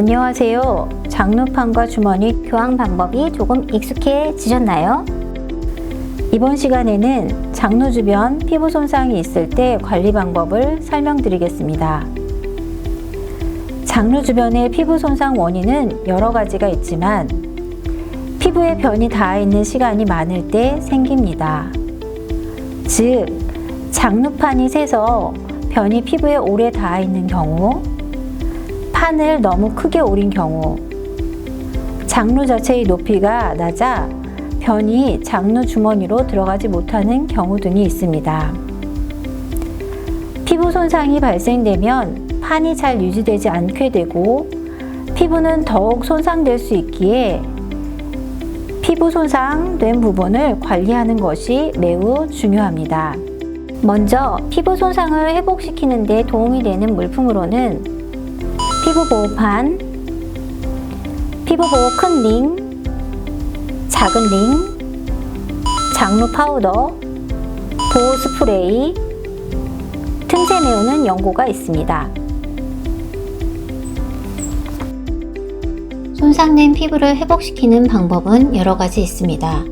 안녕하세요. 장루판과 주머니 교환 방법이 조금 익숙해지셨나요? 이번 시간에는 장루 주변 피부 손상이 있을 때 관리 방법을 설명드리겠습니다. 장루 주변의 피부 손상 원인은 여러 가지가 있지만 피부에 변이 닿아 있는 시간이 많을 때 생깁니다. 즉, 장루판이 새서 변이 피부에 오래 닿아 있는 경우, 판을 너무 크게 오린 경우, 장루 자체의 높이가 낮아 변이 장루 주머니로 들어가지 못하는 경우 등이 있습니다. 피부 손상이 발생되면 판이 잘 유지되지 않게 되고 피부는 더욱 손상될 수 있기에 피부 손상된 부분을 관리하는 것이 매우 중요합니다. 먼저 피부 손상을 회복시키는 데 도움이 되는 물품으로는 피부 보호판, 피부 보호 큰 링, 작은 링, 장루 파우더, 보호 스프레이, 틈새 메우는 연고가 있습니다. 손상된 피부를 회복시키는 방법은 여러 가지 있습니다.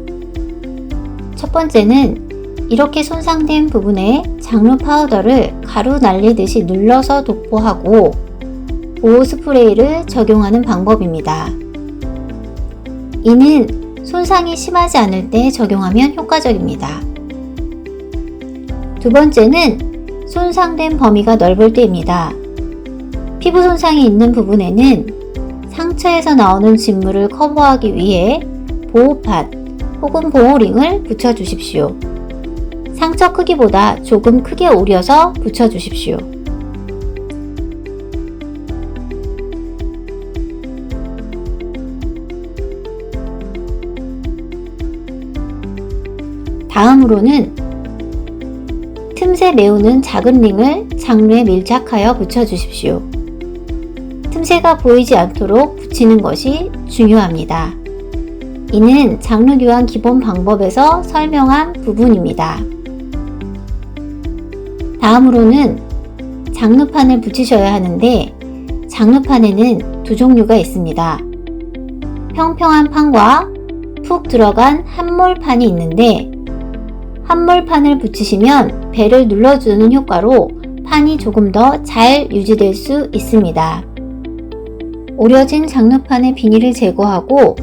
첫 번째는 이렇게 손상된 부분에 장루 파우더를 가루 날리듯이 눌러서 도포하고 보호 스프레이를 적용하는 방법입니다. 이는 손상이 심하지 않을 때 적용하면 효과적입니다. 두 번째는 손상된 범위가 넓을 때입니다. 피부 손상이 있는 부분에는 상처에서 나오는 진물을 커버하기 위해 보호판 혹은 보호링을 붙여주십시오. 상처 크기보다 조금 크게 오려서 붙여주십시오. 다음으로는 틈새 메우는 작은 링을 장루에 밀착하여 붙여주십시오. 틈새가 보이지 않도록 붙이는 것이 중요합니다. 이는 장루 교환 기본 방법에서 설명한 부분입니다. 다음으로는 장루판을 붙이셔야 하는데 장루판에는 두 종류가 있습니다. 평평한 판과 푹 들어간 함몰판이 있는데 함몰판을 붙이시면 배를 눌러주는 효과로 판이 조금 더 잘 유지될 수 있습니다. 오려진 장루판의 비닐을 제거하고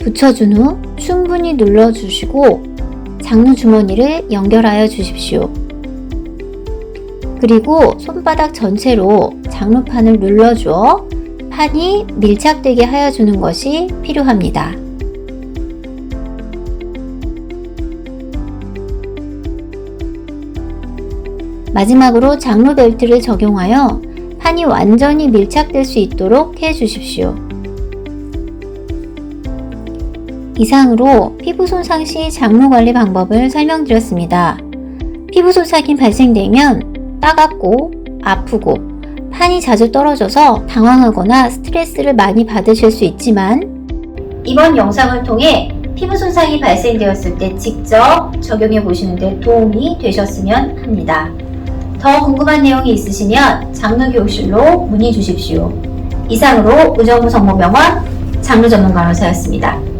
붙여준 후 충분히 눌러주시고 장루 주머니를 연결하여 주십시오. 그리고 손바닥 전체로 장루판을 눌러주어 판이 밀착되게 하여 주는 것이 필요합니다. 마지막으로 장루 벨트를 적용하여 판이 완전히 밀착될 수 있도록 해 주십시오. 이상으로 피부 손상 시 장루 관리 방법을 설명드렸습니다. 피부 손상이 발생되면 따갑고 아프고 판이 자주 떨어져서 당황하거나 스트레스를 많이 받으실 수 있지만 이번 영상을 통해 피부 손상이 발생되었을 때 직접 적용해 보시는데 도움이 되셨으면 합니다. 더 궁금한 내용이 있으시면 장르교육실로 문의 주십시오. 이상으로 의정부 성모병원 장르 전문 간호사였습니다.